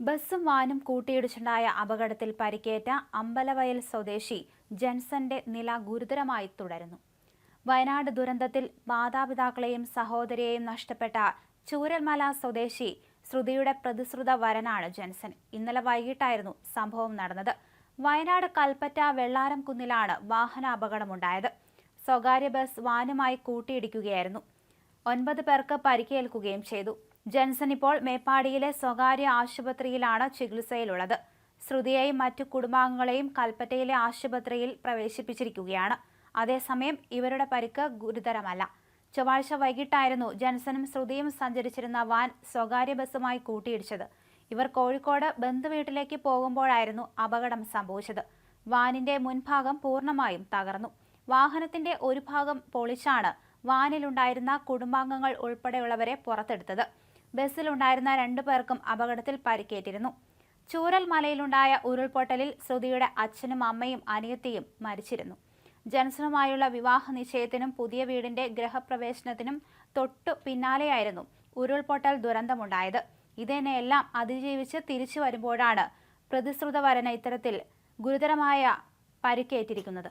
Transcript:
ബസ്സും വാനും കൂട്ടിയിടിച്ചുണ്ടായ അപകടത്തിൽ പരിക്കേറ്റ അമ്പലവയൽ സ്വദേശി ജൻസന്റെ നില ഗുരുതരമായി തുടരുന്നു. വയനാട് ദുരന്തത്തിൽ മാതാപിതാക്കളെയും സഹോദരിയെയും നഷ്ടപ്പെട്ട ചൂരൽമല സ്വദേശി ശ്രുതിയുടെ പ്രതിശ്രുത വരനാണ് ജൻസൻ. ഇന്നലെ വൈകിട്ടായിരുന്നു സംഭവം നടന്നത്. വയനാട് കൽപ്പറ്റ വെള്ളാരം കുന്നിലാണ് വാഹന അപകടമുണ്ടായത് സ്വകാര്യ ബസ് വാനുമായി കൂട്ടിയിടിക്കുകയായിരുന്നു. ഒൻപത് പേർക്ക് പരിക്കേൽക്കുകയും ചെയ്തു. ജൻസൺ ഇപ്പോൾ മേപ്പാടിയിലെ സ്വകാര്യ ആശുപത്രിയിലാണ് ചികിത്സയിലുള്ളത്. ശ്രുതിയെയും മറ്റു കുടുംബാംഗങ്ങളെയും കൽപ്പറ്റയിലെ ആശുപത്രിയിൽ പ്രവേശിപ്പിച്ചിരിക്കുകയാണ്. അതേസമയം ഇവരുടെ പരിക്ക് ഗുരുതരമല്ല. ചൊവ്വാഴ്ച വൈകിട്ടായിരുന്നു ജൻസനും ശ്രുതിയും സഞ്ചരിച്ചിരുന്ന വാൻ സ്വകാര്യ ബസ്സുമായി കൂട്ടിയിടിച്ചത്. ഇവർ കോഴിക്കോട് ബന്ധുവീട്ടിലേക്ക് പോകുമ്പോഴായിരുന്നു അപകടം സംഭവിച്ചത്. വാനിന്റെ മുൻഭാഗം പൂർണമായും തകർന്നു. വാഹനത്തിന്റെ ഒരു ഭാഗം പൊളിച്ചാണ് വാനിലുണ്ടായിരുന്ന കുടുംബാംഗങ്ങൾ ഉൾപ്പെടെയുള്ളവരെ പുറത്തെടുത്തത്. ബസ്സിലുണ്ടായിരുന്ന രണ്ടു പേർക്കും അപകടത്തിൽ പരിക്കേറ്റിരുന്നു. ചൂരൽ മലയിലുണ്ടായ ഉരുൾപൊട്ടലിൽ ശ്രുതിയുടെ അച്ഛനും അമ്മയും അനിയത്തിയും മരിച്ചിരുന്നു. ജൻസണുമായുള്ള വിവാഹ നിശ്ചയത്തിനും പുതിയ വീടിന്റെ ഗ്രഹപ്രവേശനത്തിനും തൊട്ടു പിന്നാലെയായിരുന്നു ഉരുൾപൊട്ടൽ ദുരന്തമുണ്ടായത്. ഇതിനെല്ലാം അതിജീവിച്ച് തിരിച്ചു വരുമ്പോഴാണ് പ്രതിശ്രുത വരന ഇത്തരത്തിൽ ഗുരുതരമായ പരിക്കേറ്റിരിക്കുന്നത്.